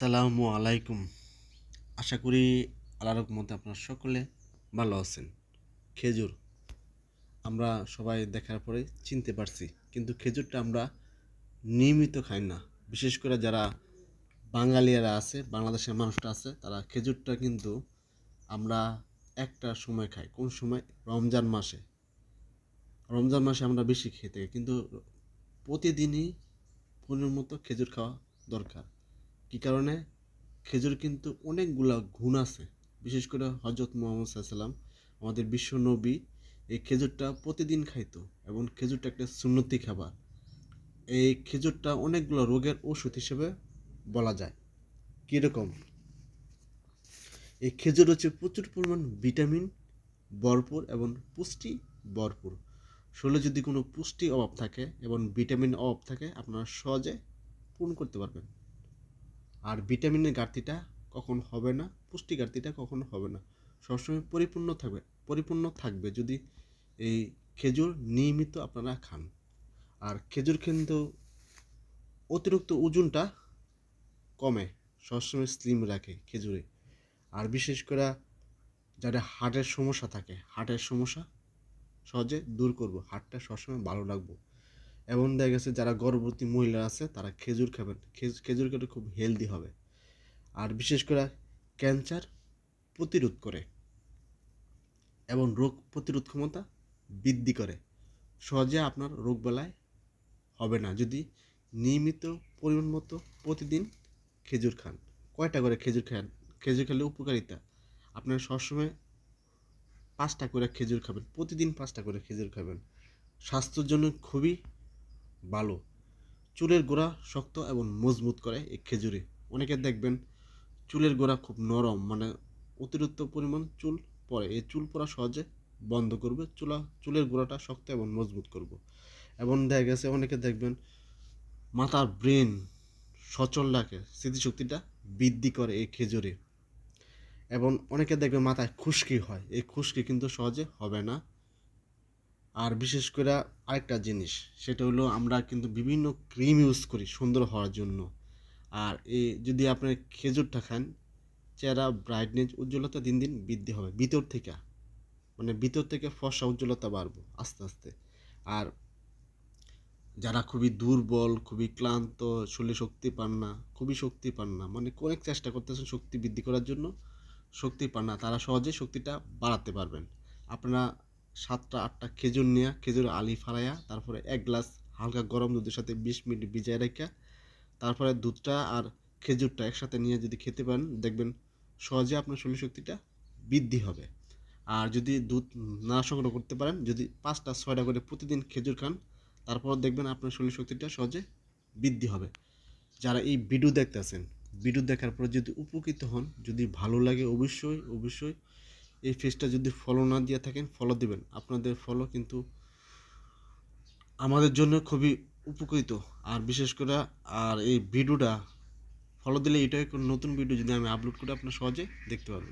আসসালামু আলাইকুম। আশা করি আল্লাহর মধ্যে আপনারা সকলে ভালো আছেন। খেজুর আমরা সবাই দেখার পরে চিনতে পারছি, কিন্তু খেজুরটা আমরা নিয়মিত খাই না। বিশেষ করে যারা বাঙালিয়ারা আছে, বাংলাদেশের মানুষটা আছে, তারা খেজুরটা কিন্তু আমরা একটা সময় খাই। কোন সময়? রমজান মাসে। রমজান মাসে আমরা বেশি খেয়ে থাকি, কিন্তু প্রতিদিনই পরিমাণ মতো খেজুর খাওয়া দরকার। কী কারণে? খেজুর কিন্তু অনেকগুলা গুণ আছে। বিশেষ করে হজরত মোহাম্মদ সাল্লাম আমাদের বিশ্ব নবী, এই খেজুরটা প্রতিদিন খাইতো এবং খেজুরটা একটা সুন্নতি খাবার। এই খেজুরটা অনেকগুলো রোগের ওষুধ হিসেবে বলা যায়। কীরকম? এই খেজুর হচ্ছে প্রচুর পরিমাণ ভিটামিন, ভরপুর এবং পুষ্টি ভরপুর। শরীরে যদি কোনো পুষ্টি অভাব থাকে এবং ভিটামিন অভাব থাকে, আপনারা সহজে পূরণ করতে পারবেন। আর ভিটামিনের ঘাটতিটা কখন হবে না পুষ্টি ঘাটতিটা কখনো হবে না। সবসময় পরিপূর্ণ থাকবে পরিপূর্ণ থাকবে যদি এই খেজুর নিয়মিত আপনারা খান। আর খেজুর কিন্তু অতিরিক্ত ওজনটা কমে, সবসময় স্লিম রাখে খেজুরে। আর বিশেষ করে যারা হার্টের সমস্যা থাকে, হার্টের সমস্যা সহজে দূর করব, হার্টটা সবসময় ভালো রাখব। এমন দেখা গেছে যারা গর্ভবতী মহিলা আছে, তারা খেজুর খাবেন। খেজুর খেলে খুব হেলদি হবে। আর বিশেষ করে ক্যান্সার প্রতিরোধ করে এবং রোগ প্রতিরোধ ক্ষমতা বৃদ্ধি করে। সহজে আপনার রোগ বেলায় হবে না। যদি নিয়মিত পরিমাণ মতো প্রতিদিন খেজুর খান, কয়টা করে খেজুর খান, খেজুর খেলে উপকারিতা? আপনার সবসময় পাঁচটা করে খেজুর খাবেন, প্রতিদিন পাঁচটা করে খেজুর খাবেন। স্বাস্থ্যের জন্য খুবই ভালো চুলের গোড়া শক্ত এবং মজবুত করে এই খেজুরে। অনেকে দেখবেন চুলের গোড়া খুব নরম মানে অতিরিক্ত পরিমাণ চুল পড়ে এই চুল পড়া সহজে বন্ধ করবে, চুলা, চুলের গোড়াটা শক্ত এবং মজবুত করব। এবং দেখা গেছে অনেকে দেখবেন মাথার ব্রেন সচল রাখে, স্মৃতিশক্তিটা বৃদ্ধি করে এই খেজুরে। এবং অনেকে দেখবে মাথায় খুশকি হয়। এই খুশকি কিন্তু সহজে হবে না। আর বিশেষ করে আরেকটা জিনিস, সেটা হলো আমরা কিন্তু বিভিন্ন ক্রিম ইউজ করি সুন্দর হওয়ার জন্য। আর এই যদি আপনি খেজুরটা খান চেহারা ব্রাইটনেস উজ্জ্বলতা দিন দিন বৃদ্ধি হবে, ভিতর থেকে। মানে ভিতর থেকে ফসা উজ্জ্বলতা বাড়বো আস্তে আস্তে। আর যারা খুবই দুর্বল, খুবই ক্লান্ত শরীরে শক্তি পান না, খুবই শক্তি পান না মানে অনেক চেষ্টা করতেছেন শক্তি বৃদ্ধি করার জন্য, শক্তি পান না, তারা সহজে শক্তিটা বাড়াতে পারবেন। আপনারা সাতটা, আটটা খেজুর নিয়ে, খেজুর আলি ফালাইয়া তারপরে এক গ্লাস হালকা গরম দুধের সাথে বিশ মিনিট ভিজায় রেখে তারপরে দুধটা আর খেজুরটা একসাথে নিয়ে যদি খেতে পারেন, দেখবেন সহজে আপনার শরীর শক্তিটা বৃদ্ধি হবে। আর যদি দুধ না সংগ্রহ করতে পারেন, যদি পাঁচটা, ছয়টা করে প্রতিদিন খেজুর খান, তারপর দেখবেন আপনার শরীর শক্তিটা সহজে বৃদ্ধি হবে। যারা এই ভিডিও দেখতেছেন, ভিডিও দেখার পর যদি উপকৃত হন, যদি ভালো লাগে অবশ্যই অবশ্যই এই ফেজটা যদি ফলো না দিয়ে থাকেন ফলো দিবেন। আপনাদের ফলো কিন্তু আমাদের জন্য খুবই উপকৃত। আর বিশেষ করে, আর এই ভিডিওটা ফলো দিলে এটাই নতুন ভিডিও যদি আমি আপলোড করে, আপনার সহজে দেখতে পারবেন।